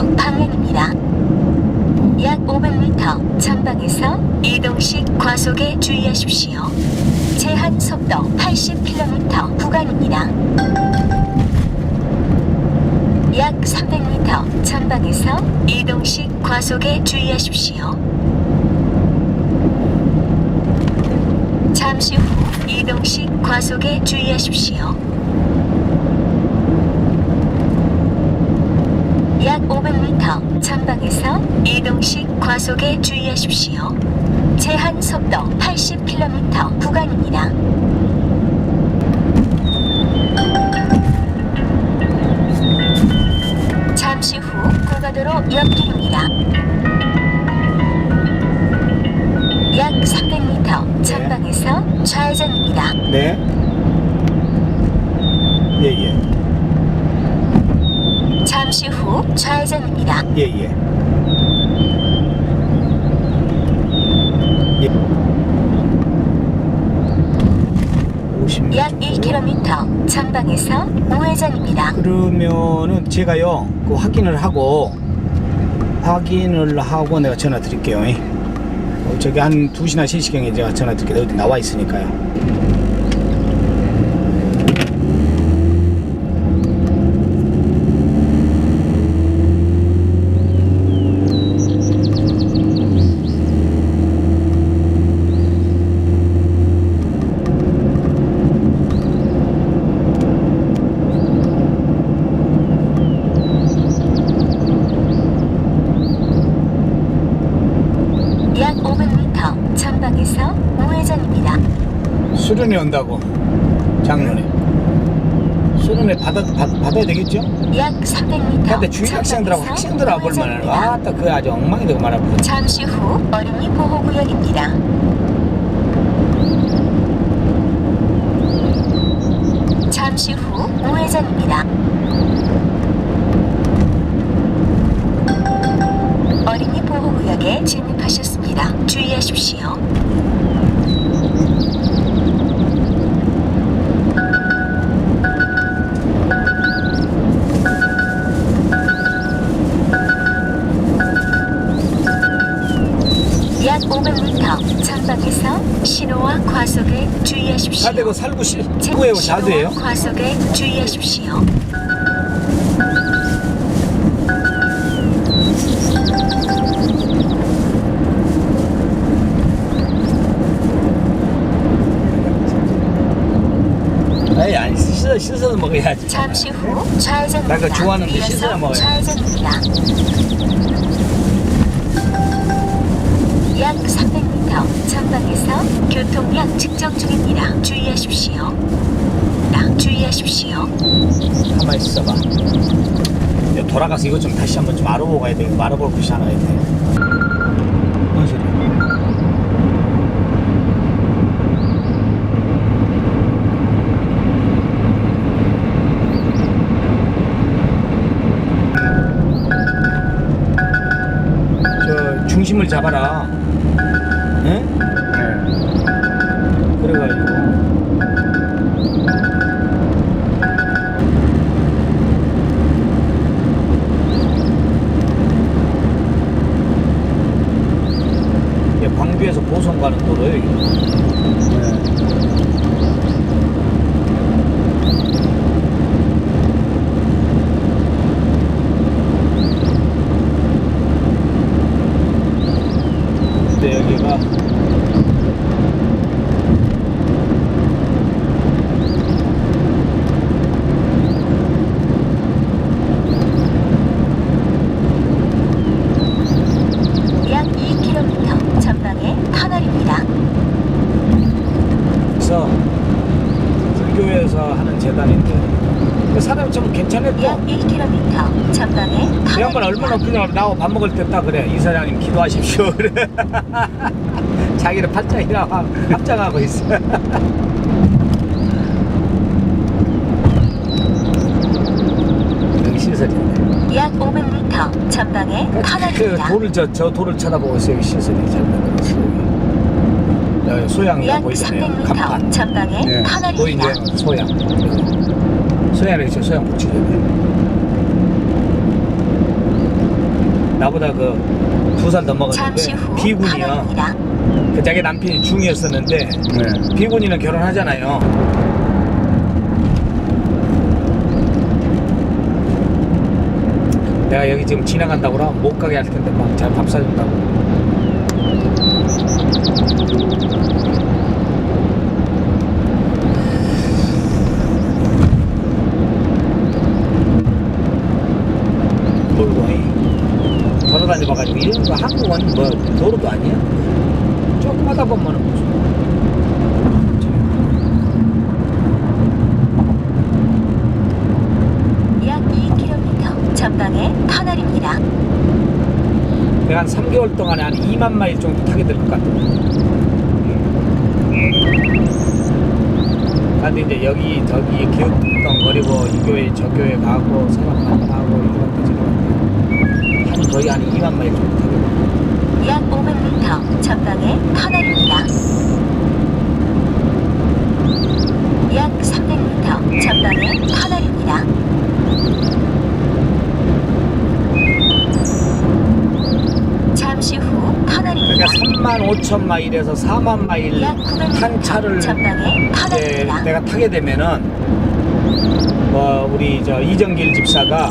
오른쪽 방향입니다. 약 500m 전방에서 이동식 과속에 주의하십시오. 제한 속도 80km 구간입니다. 약 300m 전방에서 이동식 과속에 주의하십시오. 잠시 후 이동식 과속에 주의하십시오. 약 500m 전방에서 이동식 과속에 주의하십시오. 제한 속도 80km 구간입니다. 예, 예. 예. 50m. 약 1km 전방에서 우회전입니다. 그러면은 제가요, 그 확인을 하고, 확인을 하고 내가 전화 드릴게요. 어, 저기 한 2시나 3시경에 제가 전화 드릴게요. 어디 나와 있으니까요. 약 500m 전방에서 우회전입니다. 수련회 온다고, 작년에. 수련회 받아, 받, 받아야 되겠죠? 약 300m 근데 주위 학생들하고 학생들하고 볼 만한 거, 아따, 그 아주 엉망이 되고 말아버려. 잠시 후 어린이 보호구역입니다. 잠시 후 우회전입니다. 어린이 보호구역에 진입 하셨습니다. 주의하십시오. 약 500m 전방에서 신호와 과속에 주의하십시오. 사대고 살구 시, 제- 후에 신호와 자두예요? 과속에 주의하십시오. 씻어, 먹어야지. 잠시 후. 나 그거 좋아하는데 씻어야 먹어요. 좌회전입니다. 약 300m 전방에서 교통량 측정 중입니다. 주의하십시오. 나 주의하십시오. 가만히 있어봐. 돌아가서 이것 좀 다시 한번 좀 알아보고 가야 돼. 알아볼 것이 하나 있네. 중심을 잡아라. 응? 그래가지고. 예, 광주에서 보성 가는 도로예요. 이게. 네. 근데 여기가 약 2km 전방에 터널입니다. 그래서 불교에서 하는 재단인데 그 사람이 좀 괜찮았고 약 1km 전방에 이 양반 얼마나 터널입니다. 그냥 나와 밥 먹을 때 딱 그래. 이사장님 기도하십시오. 그래 자기는 팔짱이랑 합- 합장하고 있어. 여기 시설이네. 약 500m 전방에 그 터널입니다. 돌을 저, 저 돌을 쳐다보고 있어요 여기 시설이 잘 소양이 약 보이잖아요. 300m 간판. 전방에 네, 터널입니다. 보이네 소양 소양을 저 소양 붙이잖아요 나보다 그 두 살 잠시 후 넘어갔는데 비군이요. 터널입니다. 그 자기 남편이 중이었었는데 네. 비군이는 결혼하잖아요. 내가 여기 지금 지나간다고 그러면 못 가게 할 텐데 막 잘 밥 사준다고. 돌아다녀봐가지고 이런 거 한국은 뭐 도로도 아니야. 조금 하다 보면은 무슨 약 2km 전방에 터널입니다. 내가 한 3개월 동안에 한 2만 마일 정도 타게 될 것 같아. 근데 이제 여기 저기 기웃덩거리고 이 교회 저 교회 가고 사람 만나고 이런 데저 런 데한 거의 한 2만 마일 정도. 약 500m 전방에 터널입니다. 약 300m 전방에 터널입니다. 잠시 후 터널입니다. 그러니까 3만 5천 마일에서 4만 마일 약 900m 탄 차를 이제. 내가 타게 되면은 뭐 우리 저 이정길 집사가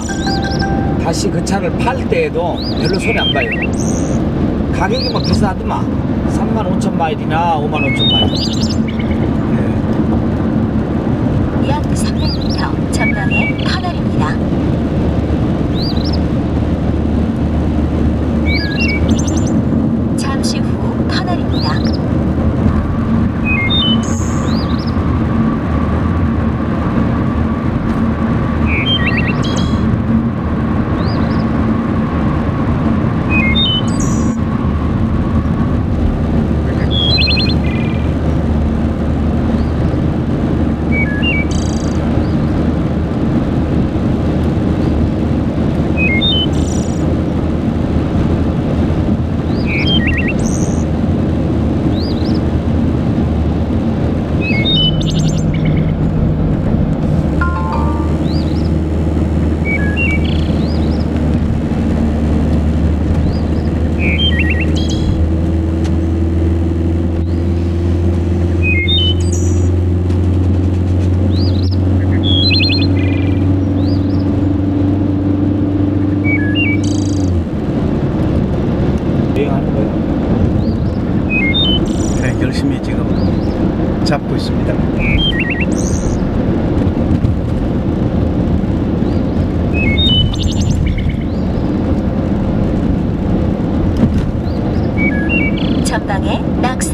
다시 그 차를 팔 때에도 별로 손해 안 봐요. 가격이 뭐 비싸더만 3만 5천 마일이나 5만 5천 마일.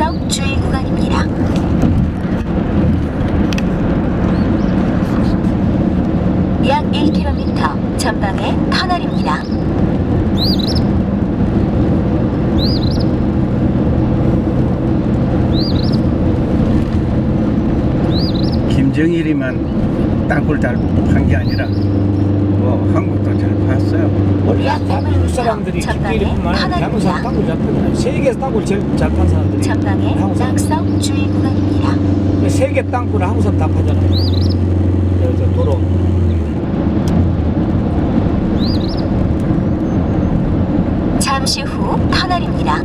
석 주의 구간입니다. 약 1km 전방에 터널입니다. 김정일이만 땅굴 잘판게 아니라 뭐 한국도 잘 봤어요. 원래 약 한국 500m 사람들이 전방에 한국 사람 터널입니다. 땅굴 제일 잘판 사람들이 전방에. 낙석 주의 구간입니다. 세계 땅굴을 사람 다 파잖아요. 저, 저 도로. 잠시 후 터널입니다.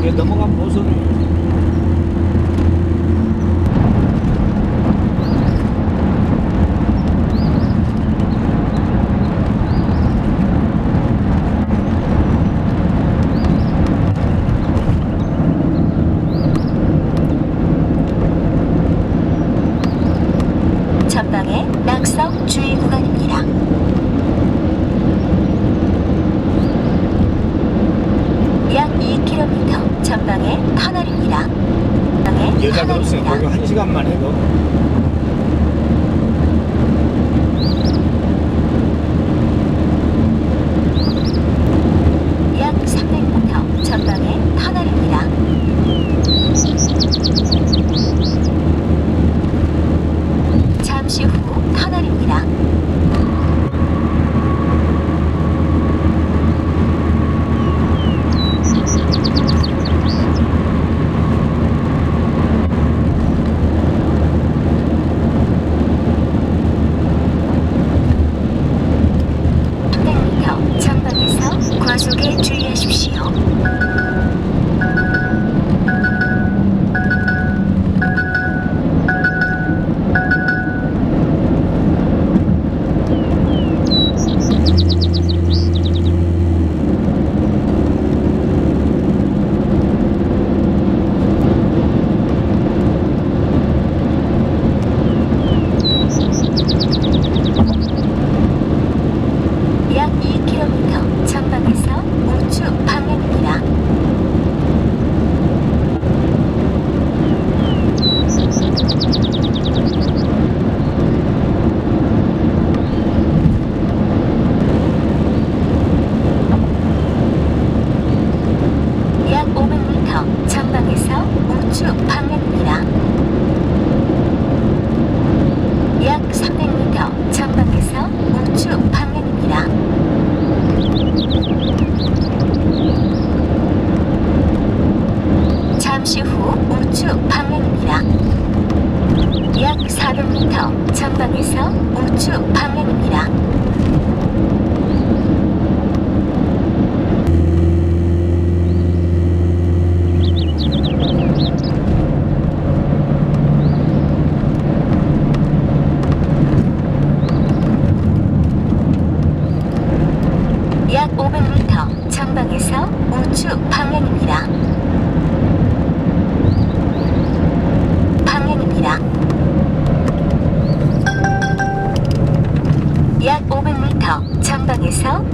이게 넘어간 모습 이 전방에 낙석 주의 구간입니다. 약 2km 전방에 터널입니다. 전방에 없으니까 거기 터널입니다. 한 시간만 해도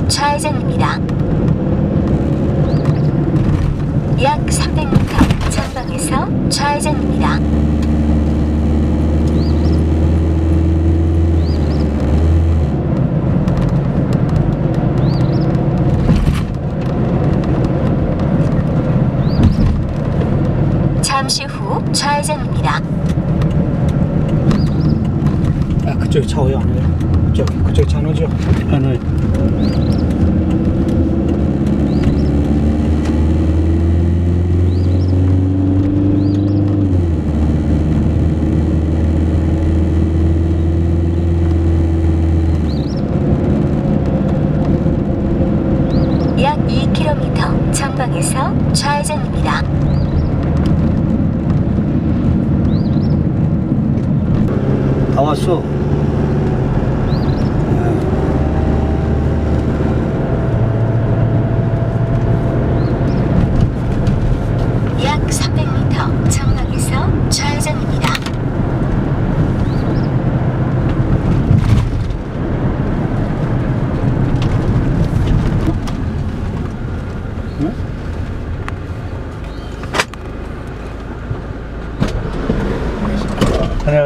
좌회전입니다. 약 300m 전방에서 좌회전입니다. 잠시 후 좌회전입니다. 아 그쪽에 차안 오요? 저기 그쪽에 차안 오죠? 하늘 약 2km 전방에서 좌회전입니다. 다 왔어. 약 300m 전방에서 좌회전입니다.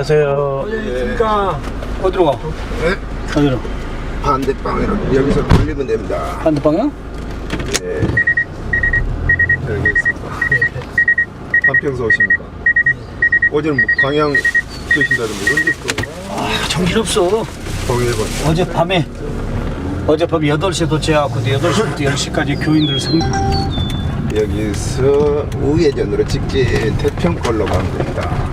안녕하세요. 그러니까 어디로 가? 네? 어디로? 반대방으로 여기서 돌리면 됩니다. 반대 방향? 네. 여기 있습니다. 한평서 오십니까? 어제는 뭐 광양 계신다던데 언제 또 아, 정신 없어. 동일본 어젯밤에 어젯밤 8시에 도착하고 8시부터 10시까지 교인들 상 여기서 우회전으로 직진 태평골로 가면 됩니다.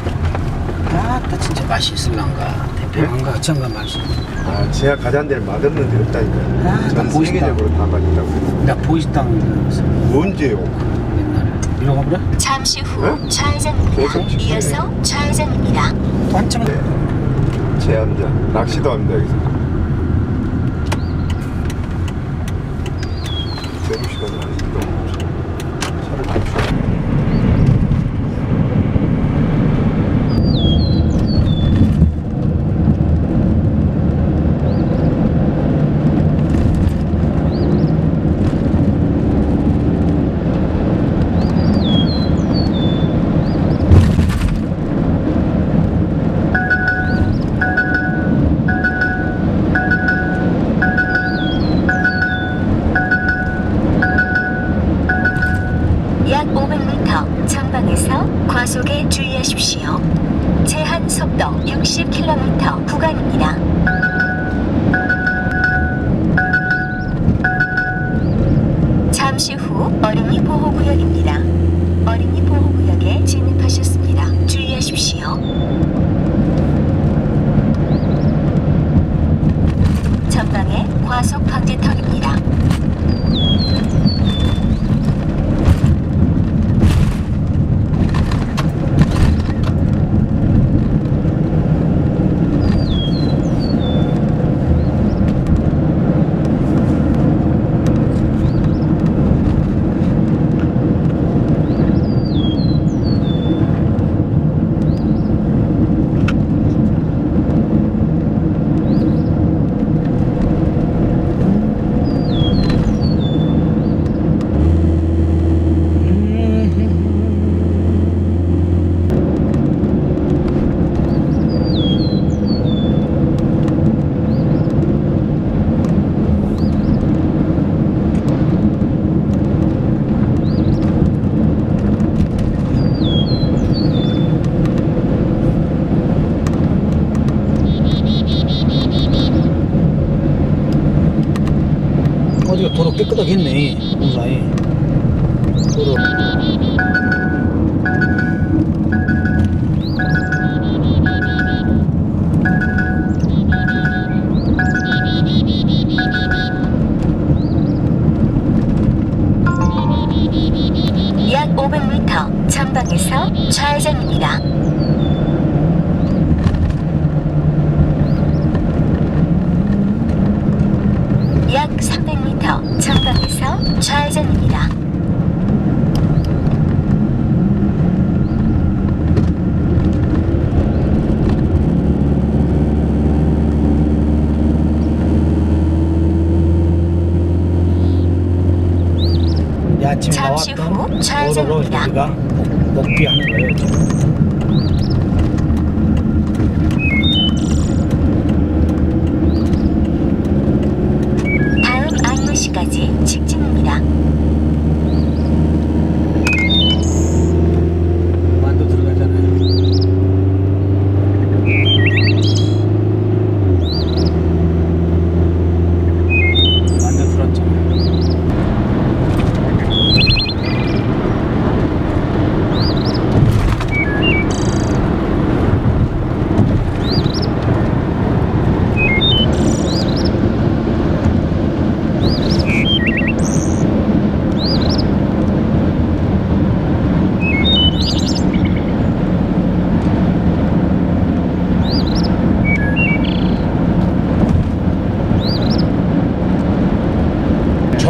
아따 진짜 맛이 있을란가 대표한가 어쩐가 맛이 아, 제가 가자는 데는 맛없는 데 없다니까. 아, 나 전. 세계적으로 다 맛있다고. 나 보이스땅 가서 언제요? 옛날에 이리 가보래? 잠시 후 응? 좌회전입니다. 계속. 이어서 좌회전입니다. 한참 네. 제암자 낚시도 합니다 여기서. 세부 시간 60km 구간입니다. 잠시 후 어린이 보호구역입니다. 어린이 보호구역에 진입하셨습니다. 주의하십시오. 전방에 과속 방지턱입니다. 어디가 도로 깨끗하겠네 무사히 300m 전방에서 좌회전입니다. 이 아침에 잠시 후 나왔던 도로로 좌회전입니다. 우리가 복- 복귀하는 거예요. 지금. 다음 안무시까지 직진입니다. 완도 들어가잖아요. 완도 들었잖아요.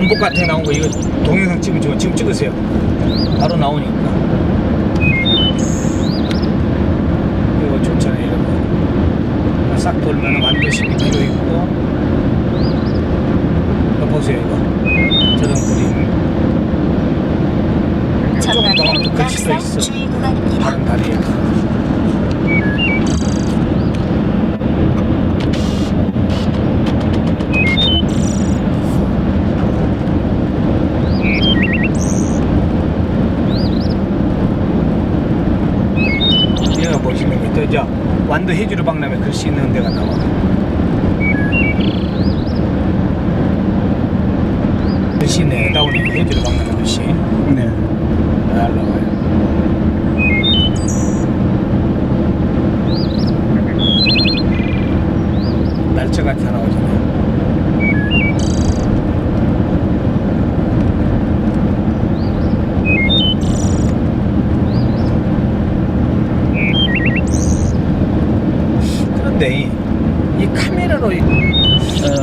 전복 같은 거 나온 거 이거 동영상 찍으시면 지금 찍으세요. 바로 나오니까. 이거 좋잖아요. 이런 거. 싹 돌면 완도 12km 있고. 이거 보세요 이거. 저런 그림. 조금 더 글씨도 있어. 다른 다리에. 여기가 또 이제 완도 해주로 박람회 글씨 있는 데가 나와. 글씨 네 나오니 해주로 박람회 글씨 네. 잘 나와요. 날짜가 다 나오잖아요. 그런데 이, 이 카메라로 이-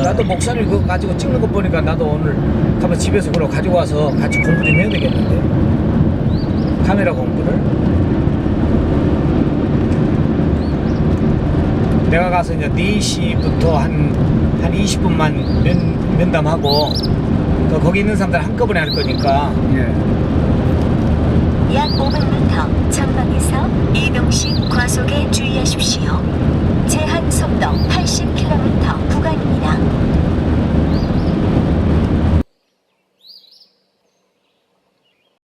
나도 목사님 그거 가지고 찍는 거 보니까 나도 오늘 가면 집에서 그걸 가지고 와서 같이 공부 좀 해야 되겠는데 카메라 공부를 내가 가서 이제 4시부터 한, 한 20분만 면, 면담하고 또 거기 있는 사람들 한꺼번에 할 거니까 예. 약 500m 전방에서 이동식 과속에 주의하십시오. 더 80km 구간입니다.